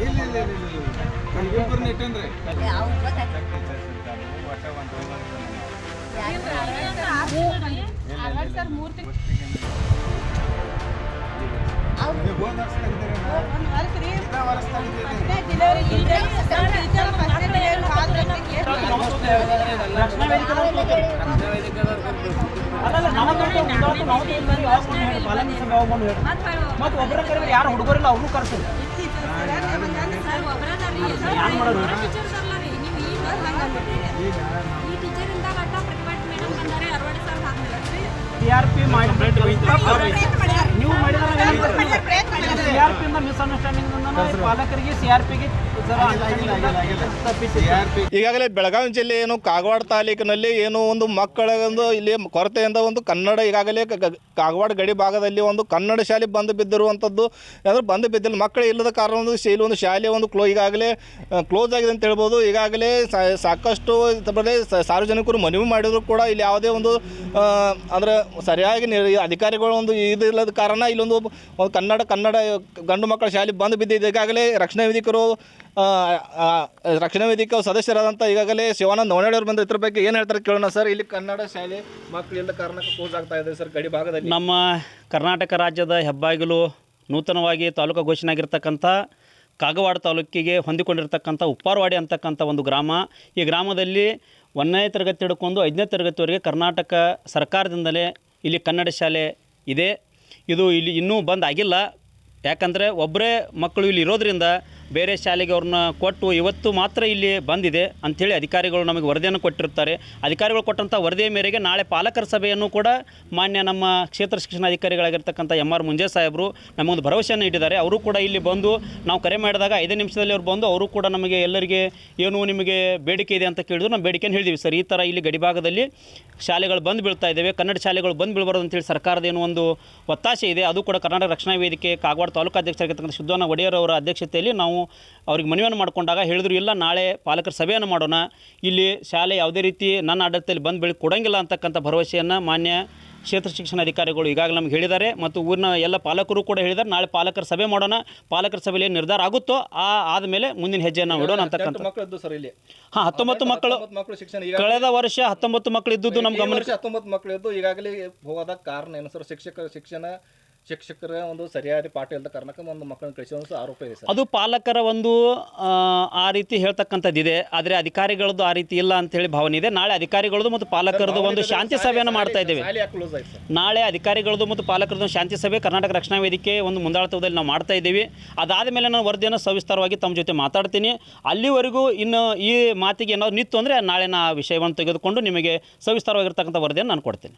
ಇಲ್ಲ ಇಲ್ಲ ಇಲ್ಲ ಇಲ್ಲ ಇಟ್ಟನ್ರಿ ಮೂರ್ತಿ ಮತ್ತೆ ಒಬ್ಬರ ಕರೆದ್ರೆ ಯಾರು ಹುಡುಗರಿಲ್ಲ ಅವ್ರು ಕರ್ಸು ಟಿ ಆರ್ ಪಿ ಮಾಡಿ ನೀವು ಮಾಡಿದ್ರೆ ಸಿ ಆರ್ ಪಿ ಇಂದ ಮಿಸ್ಅಂಡರ್ಸ್ಟ್ಯಾಂಡಿಂಗ್ ಪಾಲಕರಿಗೆ ಈಗಾಗಲೇ ಬೆಳಗಾವಿ ಜಿಲ್ಲೆ ಏನು ಕಾಗವಾಡ ತಾಲೂಕಿನಲ್ಲಿ ಏನು ಒಂದು ಮಕ್ಕಳ ಒಂದು ಇಲ್ಲಿ ಕೊರತೆಯಿಂದ ಒಂದು ಕನ್ನಡ ಈಗಾಗಲೇ ಕಾಗವಾಡ ಗಡಿ ಭಾಗದಲ್ಲಿ ಒಂದು ಕನ್ನಡ ಶಾಲೆ ಬಂದು ಬಿದ್ದಿರುವಂಥದ್ದು. ಅಂದ್ರೆ ಬಂದು ಬಿದ್ದಿಲ್ಲ ಮಕ್ಕಳು ಇಲ್ಲದ ಕಾರಣ ಒಂದು ಶೈಲಿ ಒಂದು ಶಾಲೆ ಒಂದು ಕ್ಲೋ ಈಗಾಗಲೇ ಕ್ಲೋಸ್ ಆಗಿದೆ ಅಂತ ಹೇಳ್ಬೋದು. ಈಗಾಗಲೇ ಸಾ- ಸಾಕಷ್ಟು ಸಾರ್ವಜನಿಕರು ಮನವಿ ಮಾಡಿದರೂ ಕೂಡ ಇಲ್ಲಿ ಯಾವುದೇ ಒಂದು ಅಂದ್ರೆ ಸರಿಯಾಗಿ ಅಧಿಕಾರಿಗಳು ಒಂದು ಇದಿಲ್ಲದ ಕಾರಣ ಇಲ್ಲೊಂದು ಒಂದು ಕನ್ನಡ ಕನ್ನಡ ಗಂಡು ಮಕ್ಕಳ ಶಾಲೆ ಬಂದು ಬಿದ್ದಿದೆ. ಈಗಾಗಲೇ ರಕ್ಷಣಾ ವೇದಿಕರು ರಕ್ಷಣಾ ವೇದಿಕೆ ಸದಸ್ಯರಾದಂಥ ಈಗಾಗಲೇ ಶಿವಾನಂದ ಅವರು ಬಂದ ಇದ್ರ ಬಗ್ಗೆ ಏನು ಹೇಳ್ತಾರೆ ಕೇಳೋಣ ಸರ್. ಇಲ್ಲಿ ಕನ್ನಡ ಶಾಲೆ ಮಕ್ಕಳಿಂದ ಕಾರಣಕ್ಕೆ ಕ್ಲೋಸ್ ಆಗ್ತಾ ಇದೆ ಸರ್ ಗಡಿ ಭಾಗದಲ್ಲಿ. ನಮ್ಮ ಕರ್ನಾಟಕ ರಾಜ್ಯದ ಹೆಬ್ಬಾಗಿಲು ನೂತನವಾಗಿ ತಾಲೂಕು ಘೋಷಣೆ ಆಗಿರ್ತಕ್ಕಂಥ ಕಾಗವಾಡ ತಾಲೂಕಿಗೆ ಹೊಂದಿಕೊಂಡಿರ್ತಕ್ಕಂಥ ಉಪ್ಪಾರವಾಡಿ ಅಂತಕ್ಕಂಥ ಒಂದು ಗ್ರಾಮ. ಈ ಗ್ರಾಮದಲ್ಲಿ ಒಂದನೇ ತರಗತಿ ಹಿಡ್ಕೊಂಡು ಐದನೇ ತರಗತಿವರೆಗೆ ಕರ್ನಾಟಕ ಸರ್ಕಾರದಿಂದಲೇ ಇಲ್ಲಿ ಕನ್ನಡ ಶಾಲೆ ಇದೆ. ಇದು ಇಲ್ಲಿ ಇನ್ನೂ ಬಂದ್ ಆಗಿಲ್ಲ. ಯಾಕಂದರೆ ಒಬ್ಬರೇ ಮಕ್ಕಳು ಇಲ್ಲಿ ಇರೋದ್ರಿಂದ ಬೇರೆ ಶಾಲೆಗೆ ಅವ್ರನ್ನ ಕೊಟ್ಟು ಇವತ್ತು ಮಾತ್ರ ಇಲ್ಲಿ ಬಂದಿದೆ ಅಂಥೇಳಿ ಅಧಿಕಾರಿಗಳು ನಮಗೆ ವರದಿಯನ್ನು ಕೊಟ್ಟಿರ್ತಾರೆ ಅಧಿಕಾರಿಗಳು ಕೊಟ್ಟಂಥ ವರದಿಯ ಮೇರೆಗೆ ನಾಳೆ ಪಾಲಕರ ಸಭೆಯನ್ನು ಕೂಡ ಮಾನ್ಯ ನಮ್ಮ ಕ್ಷೇತ್ರ ಶಿಕ್ಷಣಾಧಿಕಾರಿಗಳಾಗಿರ್ತಕ್ಕಂಥ ಎಂ ಆರ್ ಮುಂಜೆ ಸಾಹೇಬರು ನಮಗೊಂದು ಭರವಸೆಯನ್ನು ಇಟ್ಟಿದ್ದಾರೆ ಅವರು ಕೂಡ ಇಲ್ಲಿ ಬಂದು ನಾವು ಕರೆ ಮಾಡಿದಾಗ ಐದೇ ನಿಮಿಷದಲ್ಲಿ ಅವ್ರು ಬಂದು ಅವರು ಕೂಡ ನಮಗೆ ಎಲ್ಲರಿಗೆ ಏನು ನಿಮಗೆ ಬೇಡಿಕೆ ಇದೆ ಅಂತ ಕೇಳಿದ್ರು ನಾವು ಬೇಡಿಕೆಯನ್ನು ಹೇಳಿದ್ವಿ. ಸರ್, ಈ ಥರ ಇಲ್ಲಿ ಗಡಿಭಾಗದಲ್ಲಿ ಶಾಲೆಗಳು ಬಂದು ಬೀಳ್ತಾ ಇದ್ದಾವೆ, ಕನ್ನಡ ಶಾಲೆಗಳು ಬಂದು ಬೀಳಬಾರ್ದು ಅಂತೇಳಿ ಸರ್ಕಾರದ ಏನೋ ಒಂದು ಒತ್ತಾಸೆ ಇದೆ. ಅದು ಕೂಡ ಕರ್ನಾಟಕ ರಕ್ಷಣಾ ವೇದಿಕೆ ಕಾಗವಾಡ ತಾಲೂಕು ಅಧ್ಯಕ್ಷರಾಗಿರ್ತಕ್ಕಂಥ ಸಿದ್ದಣ್ಣ ಒಡೆಯರ್ ಅವರ ಅಧ್ಯಕ್ಷತೆಯಲ್ಲಿ ನಾವು ಅವ್ರಿಗೆ ಮನವಿಯನ್ನು ಮಾಡಿಕೊಂಡಾಗ ಹೇಳಿದ್ರು ಇಲ್ಲ ನಾಳೆ ಪಾಲಕರ ಸಭೆಯನ್ನು ಮಾಡೋಣ. ಇಲ್ಲಿ ಶಾಲೆ ಯಾವುದೇ ರೀತಿ ನನ್ನ ಆಡಳಿತದಲ್ಲಿ ಬಂದು ಬೆಳಗ್ಗೆ ಕೊಡೋಂಗಿಲ್ಲ ಅಂತಕ್ಕಂಥ ಭರವಸೆಯನ್ನು ಮಾನ್ಯ ಕ್ಷೇತ್ರ ಶಿಕ್ಷಣ ಅಧಿಕಾರಿಗಳು ಈಗಾಗಲೇ ನಮ್ಗೆ ಹೇಳಿದ್ದಾರೆ. ಮತ್ತು ಊರಿನ ಎಲ್ಲ ಪಾಲಕರು ಕೂಡ ಹೇಳಿದ್ದಾರೆ ನಾಳೆ ಪಾಲಕರ ಸಭೆ ಮಾಡೋಣ. ಪಾಲಕರ ಸಭೆಯಲ್ಲಿ ನಿರ್ಧಾರ ಆಗುತ್ತೋ ಆ ಆದಮೇಲೆ ಮುಂದಿನ ಹೆಜ್ಜೆಯನ್ನು ಇಡೋಣ ಅಂತಕ್ಕಂಥ ಮಕ್ಕಳು ಇದ್ದು ಸರ್ ಇಲ್ಲಿ. ಹಾಂ ಹತ್ತೊಂಬತ್ತು ಮಕ್ಕಳು. ಕಳೆದ ವರ್ಷ ಹತ್ತೊಂಬತ್ತು ಮಕ್ಕಳು ಇದ್ದಿದ್ದು ನಮ್ಮ ಗಮನ ಹತ್ತೊಂಬತ್ತು ಮಕ್ಕಳು ಇದ್ದು ಈಗಾಗಲೇ ಹೋಗೋದ ಕಾರಣ ಏನು ಸರ್? ಶಿಕ್ಷಕ ಶಿಕ್ಷಣ ಶಿಕ್ಷಕರ ಒಂದು ಸರಿಯಾದ ಪಾಠ ಇಲ್ಲದ ಕಾರಣಕ್ಕೆ ಒಂದು ಮಕ್ಕಳನ್ನ ಕಳಿಸೋ ಆರೋಪ ಇದೆ ಸರ್. ಅದು ಪಾಲಕರ ಒಂದು ಆ, ಆ ರೀತಿ ಹೇಳ್ತಕ್ಕಂಥದ್ದಿದೆ ಆದರೆ ಅಧಿಕಾರಿಗಳದ್ದು ಆ ರೀತಿ ಇಲ್ಲ ಅಂತ ಹೇಳಿ ಭಾವನೆ ಇದೆ. ನಾಳೆ ಅಧಿಕಾರಿಗಳದ್ದು ಮತ್ತು ಪಾಲಕರದ್ದು ಒಂದು ಶಾಂತಿ ಸಭೆಯನ್ನು ಮಾಡ್ತಾ ಇದ್ದೇವೆ. ಶಾಲೆ ಯಾಕೆ ಕ್ಲೋಸ್ ಆಯ್ತು ಸರ್. ನಾಳೆ ಅಧಿಕಾರಿಗಳದ್ದು ಮತ್ತು ಪಾಲಕರದ್ದು ಒಂದು ಶಾಂತಿ ಸಭೆ ಕರ್ನಾಟಕ ರಕ್ಷಣಾ ವೇದಿಕೆ ಒಂದು ಮುಂದಾಳತ್ವದಲ್ಲಿ ನಾವು ಮಾಡ್ತಾ ಇದ್ದೀವಿ. ಅದಾದ ಮೇಲೆ ನಾನು ವರದಿಯನ್ನು ಸವಿಸ್ತಾರವಾಗಿ ತಮ್ಮ ಜೊತೆ ಮಾತಾಡ್ತೀನಿ. ಅಲ್ಲಿವರೆಗೂ ಇನ್ನು ಈ ಮಾತಿಗೆ ಏನಾದ್ರು ನಿತ್ತು ಅಂದರೆ ನಾಳೆ ನಾ ಆ ವಿಷಯವನ್ನು ತೆಗೆದುಕೊಂಡು ನಿಮಗೆ ಸವಿಸ್ತಾರವಾಗಿರ್ತಕ್ಕಂಥ ವರದಿಯನ್ನು ನಾನು ಕೊಡ್ತೀನಿ.